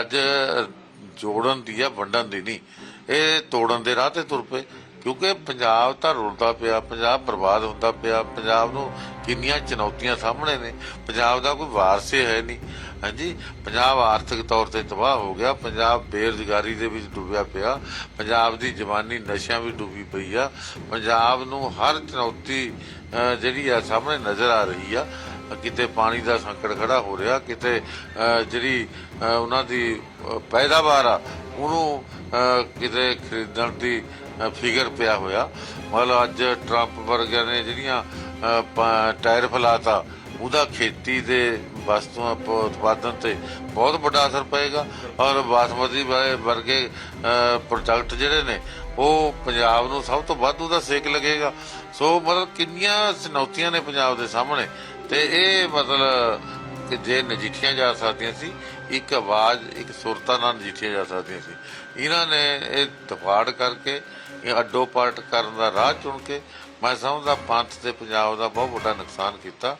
ਅੱਜ ਜੋੜਨ ਦੀ ਆ, ਵੰਡਣ ਦੀ ਨਹੀਂ। ਇਹ ਤੋੜਨ ਦੇ ਰਾਹ ਤੇ ਤੁਰ ਪਏ। ਕਿਉਂਕਿ ਪੰਜਾਬ ਤਾਂ ਰੁਲਦਾ ਪਿਆ, ਪੰਜਾਬ ਬਰਬਾਦ ਹੁੰਦਾ ਪਿਆ। ਪੰਜਾਬ ਨੂੰ ਕਿੰਨੀਆਂ ਚੁਣੌਤੀਆਂ ਸਾਹਮਣੇ ਨੇ। ਪੰਜਾਬ ਦਾ ਕੋਈ ਵਾਰਸੇ ਹੈ ਨਹੀਂ। ਹਾਂਜੀ, ਪੰਜਾਬ ਆਰਥਿਕ ਤੌਰ ਤੇ ਤਬਾਹ ਹੋ ਗਿਆ। ਪੰਜਾਬ ਬੇਰੁਜ਼ਗਾਰੀ ਦੇ ਵਿੱਚ ਡੁੱਬਿਆ ਪਿਆ। ਪੰਜਾਬ ਦੀ ਜਵਾਨੀ ਨਸ਼ਿਆਂ ਵਿੱਚ ਡੁੱਬੀ ਪਈ ਆ। ਪੰਜਾਬ ਨੂੰ ਹਰ ਚੁਣੌਤੀ ਜਿਹੜੀ ਆ, ਸਾਹਮਣੇ ਨਜ਼ਰ ਆ ਰਹੀ ਆ। ਕਿਤੇ ਪਾਣੀ ਦਾ ਸੰਕਟ ਖੜਾ ਹੋ ਰਿਹਾ ਕਿਤੇ ਜਿਹੜੀ ਉਹਨਾਂ ਦੀ ਪੈਦਾਵਾਰ ਆ ਉਹਨੂੰ ਕਿਤੇ ਖਰੀਦਣ ਦੀ ਅਹ, ਫਿਕਰ ਪਿਆ ਹੋਇਆ। ਮਤਲਬ ਅੱਜ ਟਰੰਪ ਵਰਗਿਆਂ ਨੇ ਜਿਹੜੀਆਂ ਅਹ, ਪ- ਟਾਇਰ ਫਲਾਤਾ ਉਹਦਾ ਖੇਤੀ ਦੇ ਵਸਤੂਆਂ ਉਤਪਾਦਨ ਤੇ ਬਹੁਤ ਵੱਡਾ ਅਸਰ ਪਏਗਾ ਔਰ ਬਾਸਮਤੀ ਵ- ਵਰਗੇ ਪ੍ਰੋਡਕਟ ਜਿਹੜੇ ਨੇ, ਉਹ ਪੰਜਾਬ ਨੂੰ ਸਭ ਤੋਂ ਵੱਧ ਉਹਦਾ ਸੇਕ ਲੱਗੇਗਾ। ਸੋ ਮਤਲਬ ਕਿੰਨੀਆਂ ਚੁਣੌਤੀਆਂ ਨੇ ਪੰਜਾਬ ਦੇ ਸਾਹਮਣੇ। ਤੇ ਇਹ ਮਤਲਬ ਕਿ ਜੇ ਨਜਿੱਠੀਆਂ ਜਾ ਸਕਦੀਆਂ ਸੀ, ਇੱਕ ਆਵਾਜ਼, ਇੱਕ ਸੁਰਤਾ ਨਾਲ ਨਜਿੱਠੀਆਂ ਜਾ ਸਕਦੀਆਂ ਸੀ। ਇਹਨਾਂ ਨੇ ਇਹ ਦਫਾੜ ਕਰਕੇ, ਇਹ ਅੱਡੋ ਪਾਰਟ ਕਰਨ ਦਾ ਰਾਹ ਚੁਣ ਕੇ, ਮੈਂ ਸਮਝਦਾ ਪੰਥ ਤੇ ਪੰਜਾਬ ਦਾ ਬਹੁਤ ਵੱਡਾ ਨੁਕਸਾਨ ਕੀਤਾ।